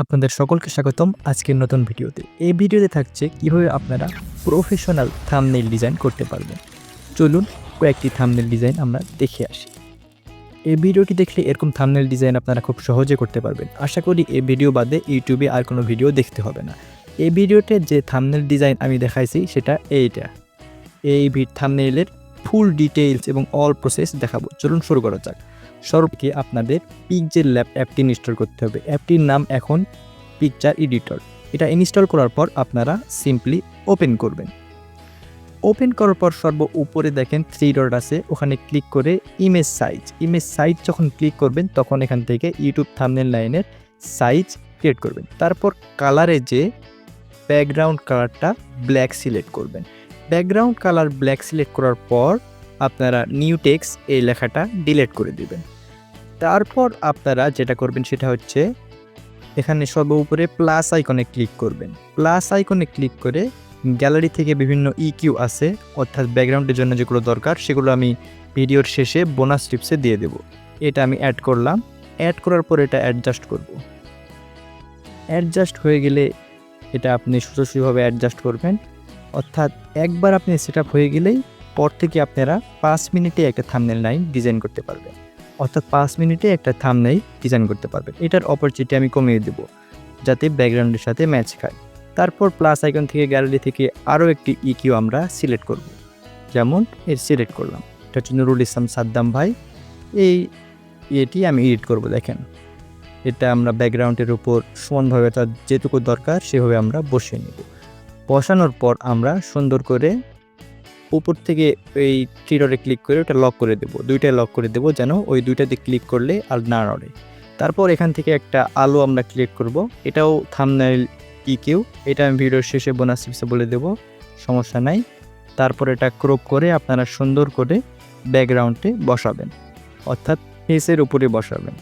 আপনাদের সকলকে স্বাগতম আজকের নতুন ভিডিওতে। এই ভিডিওতে থাকছে কীভাবে আপনারা প্রফেশনাল থামনেল ডিজাইন করতে পারবেন। চলুন কয়েকটি থামনেল ডিজাইন আমরা দেখে আসি। এই ভিডিওটি দেখলে এরকম থামনেল ডিজাইন আপনারা খুব সহজে করতে পারবেন। আশা করি এই ভিডিও বাদে ইউটিউবে আর কোনো ভিডিও দেখতে হবে না। এই ভিডিওতে যে থামনেল ডিজাইন আমি দেখাইছি সেটা এইটা। এই ভিড থামনেলের ফুল ডিটেইলস এবং অল প্রসেস দেখাবো। চলুন শুরু করা যাক। সর্বকে আপনাদের পিকজেল ল্যাব অ্যাপটি ইনস্টল করতে হবে। অ্যাপটির নাম এখন পিকচার এডিটর এটা ইনস্টল করার পর আপনারা সিম্পলি ওপেন করবেন। ওপেন করার পর সর্ব উপরে দেখেন থ্রি ডট আছে, ওখানে ক্লিক করে ইমেজ সাইজ ইমেজ সাইজ যখন ক্লিক করবেন, তখন এখান থেকে ইউটিউব থামনেল লাইনের সাইজ ক্রিয়েট করবেন। তারপর কালারে যে ব্যাকগ্রাউন্ড কালারটা ব্ল্যাক সিলেক্ট করবেন। ব্যাকগ্রাউন্ড কালার ব্ল্যাক সিলেক্ট করার পর আপনারা নিউ টেক্স এই লেখাটা ডিলিট করে দিবেন। তারপর আপনারা যেটা করবেন সেটা হচ্ছে এখানে সর্ব উপরে প্লাস আইকনে ক্লিক করবেন। প্লাস আইকনে ক্লিক করে গ্যালারি থেকে বিভিন্ন ইকিউ আছে, অর্থাৎ ব্যাকগ্রাউন্ডের জন্য যেগুলো দরকার, সেগুলো আমি ভিডিওর শেষে বোনাস টিপসে দিয়ে দেব। এটা আমি অ্যাড করলাম। অ্যাড করার পর এটা অ্যাডজাস্ট করব। অ্যাডজাস্ট হয়ে গেলে এটা আপনি সোজাসুজিভাবে অ্যাডজাস্ট করবেন। অর্থাৎ একবার আপনি সেট হয়ে গেলেই পর থেকে আপনারা পাঁচ মিনিটে একটা থামনেল লাইন ডিজাইন করতে পারবেন। অর্থাৎ পাঁচ মিনিটে একটা থামনেল ডিজাইন করতে পারবেন। এটার অপরচুনিটি আমি কমিয়ে দেবো, যাতে ব্যাকগ্রাউন্ডের সাথে ম্যাচ খায় তারপর প্লাস আইকন থেকে গ্যালারি থেকে আরও একটি ইকিউ আমরা সিলেক্ট করব। যেমন এর সিলেক্ট করলাম। এটা হচ্ছে নুরুল ইসলাম সাদ্দাম ভাই, এই এটি আমি এডিট করব, দেখেন। এটা আমরা ব্যাকগ্রাউন্ডের উপর সমানভাবে তার যেটুকু দরকার সেভাবে আমরা বসিয়ে নেব। বসানোর পর আমরা সুন্দর করে উপর থেকে এই থ্রিডরে ক্লিক করে ওটা লক করে দেবো। দুইটাই লক করে দেবো যেন ওই দুইটাতে ক্লিক করলে আর না নড়ে। তারপর এখান থেকে একটা আলো আমরা ক্লিক করব। এটাও থামনাইল ইকিউ এটা আমি ভিডিওর শেষে বোনাস টিপসে বলে দেবো। সমস্যা নাই। তারপর এটা ক্রপ করে আপনারা সুন্দর করে ব্যাকগ্রাউন্ডে বসাবেন। অর্থাৎ ফেসের উপরে বসাবেন।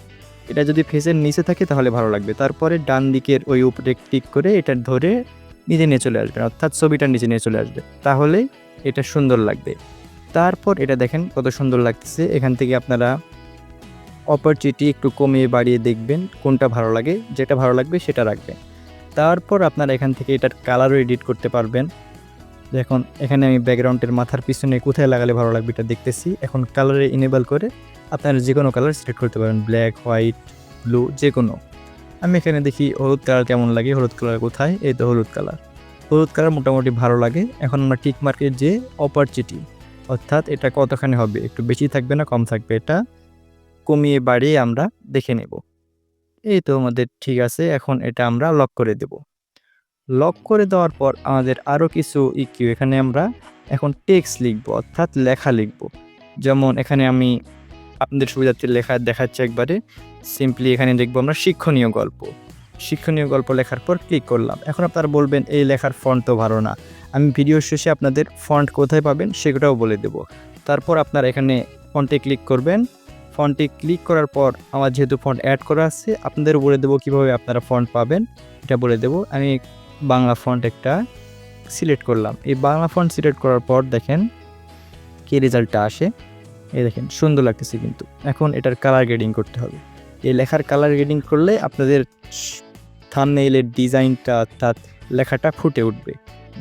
এটা যদি ফেসের নিচে থাকে তাহলে ভালো লাগবে। তারপরে ডান দিকের ওই উপরে ক্লিক করে এটা ধরে নিচে নিয়ে চলে আসবেন। অর্থাৎ ছবিটা নিচে নিয়ে চলে আসবে। তাহলে এটা সুন্দর লাগবে। তারপর এটা দেখেন কত সুন্দর লাগতেছে। এখান থেকে আপনারা অপরচুনিটি একটু কমিয়ে বাড়িয়ে দেখবেন কোনটা ভালো লাগে, যেটা ভালো লাগবে সেটা রাখবেন। তারপর আপনারা এখান থেকে এটার কালারও এডিট করতে পারবেন। এখন এখানে আমি ব্যাকগ্রাউন্ডের মাথার পিছনে কোথায় লাগালে ভালো লাগবে এটা দেখতেছি। এখন কালারে ইনেবল করে আপনারা যে কোনো কালার সিলেক্ট করতে পারেন ব্ল্যাক হোয়াইট ব্লু যে কোনো আমি এখানে দেখি হলুদ কালার কেমন লাগে, হলুদ কালার কোথায়? এই তো হলুদ কালার হলুদ কালার মোটামুটি ভালো লাগে। এখন আমরা টিক মার্কের যে অপরচুনিটি অর্থাৎ এটা কতখানি হবে, একটু বেশি থাকবে না, কম থাকবে, এটা কমিয়ে বাড়িয়ে আমরা দেখে নেব। এই তো আমাদের ঠিক আছে, এখন এটা আমরা লক করে দেব। লক করে দেওয়ার পর আমাদের আরও কিছু ইকিউ এখানে আমরা এখন টেক্সট লিখব, অর্থাৎ লেখা লিখব। যেমন এখানে আমি আপনাদের সুবিধার্থে লেখা দেখাচ্ছি একবারে। সিম্পলি এখানে দেখব আমরা শিক্ষণীয় গল্প। শিক্ষণীয় গল্প লেখার পর ক্লিক করলাম। এখন আপনারা বলবেন, এই লেখার ফন্ট তো ভালো না। আমি ভিডিও শেষে আপনাদের ফন্ট কোথায় পাবেন সেটাও বলে দেব। তারপর আপনারা এখানে ফন্টে ক্লিক করবেন। ফন্টে ক্লিক করার পর আমার যেহেতু ফন্ট অ্যাড করা আছে, আপনাদের বলে দেবো কীভাবে আপনারা ফন্ট পাবেন। এটা বলে দেবো। আমি বাংলা ফন্ট একটা সিলেক্ট করলাম। এই বাংলা ফন্ট সিলেক্ট করার পর দেখেন, কী রেজাল্টটা আসে। এই দেখেন, সুন্দর লাগতেছে কিন্তু। এখন এটার কালার গ্রেডিং করতে হবে। এই লেখার কালার গ্রেডিং করলে আপনাদের থামনেইলের ডিজাইনটা অর্থাৎ লেখাটা ফুটে উঠবে।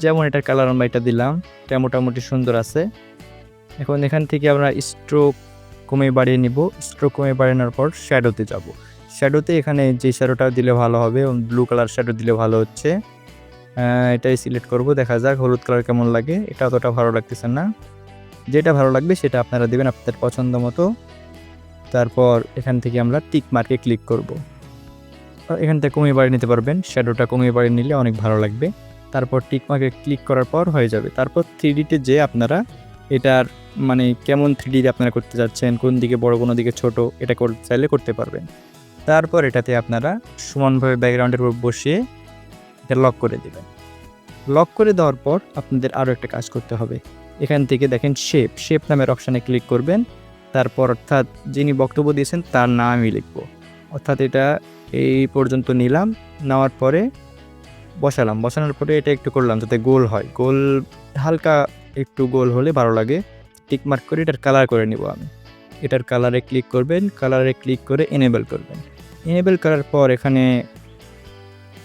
যেমন এটার কালার আমরা এটা দিলাম, এটা মোটামুটি সুন্দর আছে। এখন এখান থেকে আমরা স্ট্রোক কমে বাড়িয়ে নিব। স্ট্রোক কমে বাড়ানোর পর শ্যাডোতে যাব। শ্যাডোতে এখানে যে শ্যাডোটা দিলে ভালো হবে ব্লু কালার শ্যাডো দিলে ভালো হচ্ছে। এটাই সিলেক্ট করব, দেখা যাক হলুদ কালার কেমন লাগে। এটা অতটা ভালো লাগতেছে না। যেটা ভালো লাগবে সেটা আপনারা দেবেন আপনাদের পছন্দ মতো। তারপর এখান থেকে আমরা টিক মার্কে ক্লিক করব। এখান থেকে কমিয়ে বাড়িয়ে নিতে পারবেন। শ্যাডোটা কমিয়ে বাড়িয়ে নিলে অনেক ভালো লাগবে। তারপর টিক মার্কে ক্লিক করার পর হয়ে যাবে। তারপর থ্রি ডিতে যে আপনারা এটার মানে কেমন থ্রি ডি আপনারা করতে যাচ্ছেন, কোন দিকে বড়, কোনো দিকে ছোট, এটা করতে চাইলে করতে পারবেন। তারপর এটাতে আপনারা সমানভাবে ব্যাকগ্রাউন্ডের উপর বসিয়ে এটা লক করে দেবেন। লক করে দেওয়ার পর আপনাদের আরও একটা কাজ করতে হবে। এখান থেকে দেখেন শেপ শেপ নামের অপশানে ক্লিক করবেন। তারপর অর্থাৎ যিনি বক্তব্য দিয়েছেন তার নাম আমি লিখব। অর্থাৎ এটা এই পর্যন্ত নিলাম, নেওয়ার পরে বসালাম। বসানোর পরে এটা একটু করলাম যাতে গোল হয়। গোল হালকা একটু গোল হলে ভালো লাগে। টিক মার্ক করে এটার কালার করে নিব আমি। এটার কালারে ক্লিক করবেন, কালারে ক্লিক করে এনেবল করবেন। এনেবল করার পর এখানে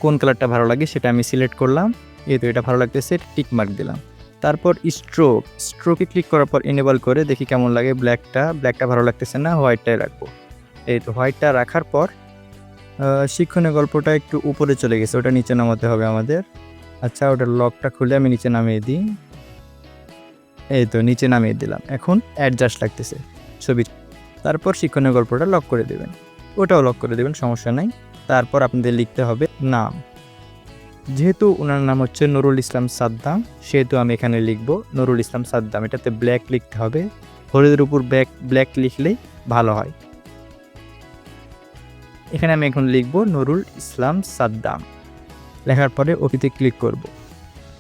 কোন কালারটা ভালো লাগে সেটা আমি সিলেক্ট করলাম। এই তো এটা ভালো লাগতেছে, টিক মার্ক দিলাম। তারপর স্ট্রোক স্ট্রোকে ক্লিক করার পর এনেবল করে দেখি কেমন লাগে ব্ল্যাকটা ব্ল্যাকটা ভালো লাগতেছে না হোয়াইটটাই রাখব। এই তো হোয়াইটটা রাখার পর আহ, শিক্ষণীয় গল্পটা একটু উপরে চলে গেছে ওটা নিচে নামাতে হবে আমাদের। আচ্ছা ওটার লকটা খুলে আমি নিচে নামিয়ে দিই। এই তো নিচে নামিয়ে দিলাম। এখন অ্যাডজাস্ট লাগতেছে ছবি। তারপর শিক্ষণীয় গল্পটা লক করে দেবেন। ওটাও লক করে দেবেন সমস্যা নাই। তারপর আপনাদের লিখতে হবে নাম। যেহেতু ওনার নাম হচ্ছে নুরুল ইসলাম সাদ্দাম, সেহেতু আমি এখানে লিখব নুরুল ইসলাম সাদ্দাম। এটাতে ব্ল্যাক লিখতে হবে। হলুদের উপর ব্ল্যাক ব্ল্যাক লিখলেই ভালো হয়। এখানে আমি এখন লিখব নুরুল ইসলাম সাদ্দাম। লেখার পরে ওপিতে ক্লিক করব।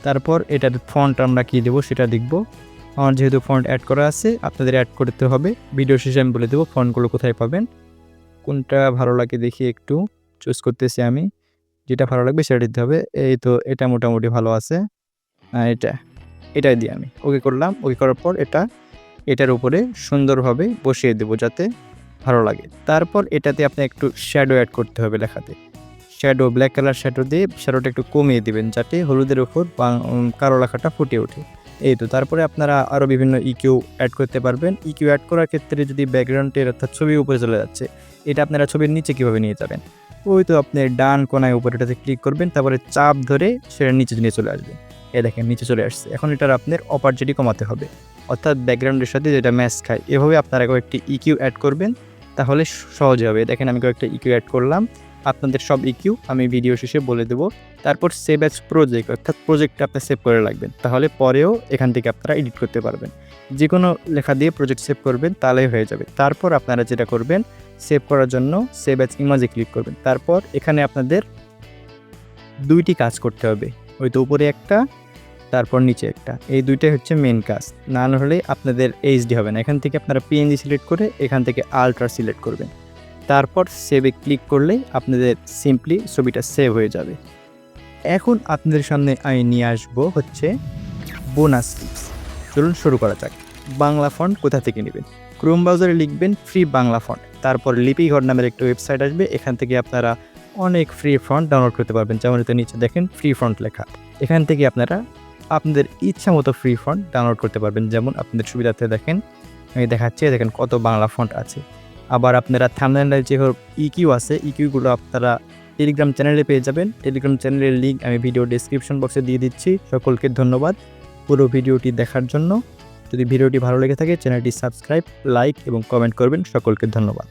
তারপর এটার ফন্ট আমরা কী দেবো সেটা দেখব। আমার যেহেতু ফন্ট অ্যাড করা আছে, আপনাদের অ্যাড করতে হবে। ভিডিও শেষে আমি বলে দেবো ফন্টগুলো কোথায় পাবেন। কোনটা ভালো লাগে দেখি একটু। চুজ করতেছি আমি। যেটা ভালো লাগবে সেটা দিতে হবে। এই তো এটা মোটামুটি ভালো আছে। এটা, এটাই দিই আমি। ওকে করলাম। ওকে করার পর এটা, এটার উপরে সুন্দরভাবে বসিয়ে দেবো যাতে ভালো লাগে। তারপর এটাতে আপনি একটু শ্যাডো অ্যাড করতে হবে লেখাতে। শ্যাডো ব্ল্যাক কালার শ্যাডো দিয়ে শ্যাডোটা একটু কমিয়ে দিবেন যাতে হলুদের ওপর কালো লেখাটা ফুটে ওঠে। এই তো, তারপরে আপনারা আরও বিভিন্ন ইকিউ অ্যাড করতে পারবেন। ইকিউ অ্যাড করার ক্ষেত্রে যদি ব্যাকগ্রাউন্ডের অর্থাৎ ছবি উপরে চলে যাচ্ছে, এটা আপনারা ছবির নিচে কীভাবে নিয়ে যাবেন? ওই তো আপনি ডান কোনায় উপরে এটাতে ক্লিক করবেন, তারপরে চাপ ধরে সেটা নিচে নিয়ে চলে আসবে। এ দেখেন, নিচে চলে আসছে। এখন এটার আপনার অপারচুনিটি কমাতে হবে। অর্থাৎ ব্যাকগ্রাউন্ডের সাথে যেটা ম্যাচ খায়, এভাবে আপনারা কয়েকটি ইকিউ অ্যাড করবেন, তাহলে সহজ হবে। দেখেন, আমি কয়েকটা ইকিউ অ্যাড করলাম। আপনাদের সব ইকিউ আমি ভিডিও শেষে বলে দেবো। তারপর সেভ অ্যাজ প্রজেক্ট অর্থাৎ প্রজেক্টটা আপনি সেভ করে রাখবেন। তাহলে পরেও এখান থেকে আপনারা এডিট করতে পারবেন। যে কোনো লেখা দিয়ে প্রজেক্ট সেভ করবেন, তাহলেই হয়ে যাবে। তারপর আপনারা যেটা করবেন সেভ করার জন্য সেভ অ্যাজ ইমাজে ক্লিক করবেন। তারপর এখানে আপনাদের দুইটি কাজ করতে হবে। ওই তো উপরে একটা, তারপর নিচে একটা। এই দুইটাই হচ্ছে মেন কাজ। না হলে আপনাদের এইচডি হবে না। এখান থেকে আপনারা পিএনজি সিলেক্ট করে এখান থেকে আলট্রা সিলেক্ট করবেন। তারপর সেভে ক্লিক করলে আপনাদের সিম্পলি ছবিটা সেভ হয়ে যাবে। এখন আপনাদের সামনে আমি নিয়ে আসব হচ্ছে বোনাস টিপস চলুন শুরু করা যাক। বাংলা ফন্ট কোথা থেকে নেবেন? ক্রোম ব্রাউজারে লিখবেন ফ্রি বাংলা ফন্ট তারপর লিপিঘর নামের একটা ওয়েবসাইট আসবে, এখান থেকে আপনারা অনেক ফ্রি ফন্ট ডাউনলোড করতে পারবেন। যেমন এতে নিচে দেখেন ফ্রি ফন্ট লেখা। এখান থেকে আপনারা আপনাদের ইচ্ছা মতো ফ্রি ফন্ট ডাউনলোড করতে পারবেন। যেমন আপনাদের সুবিধার্থে দেখেন, আমি দেখাচ্ছি, দেখেন কত বাংলা ফন্ট আছে। আবার আপনারা থামলাইনের যে ইকিউ আছে ইকিউগুলো আপনারা টেলিগ্রাম চ্যানেলে পেয়ে যাবেন। টেলিগ্রাম চ্যানেলের লিঙ্ক আমি ভিডিও ডিসক্রিপশন বক্সে দিয়ে দিচ্ছি। সকলকে ধন্যবাদ পুরো ভিডিওটি দেখার জন্য। যদি ভিডিওটি ভালো লেগে থাকে চ্যানেলটি সাবস্ক্রাইব লাইক এবং কমেন্ট করবেন। সকলকে ধন্যবাদ।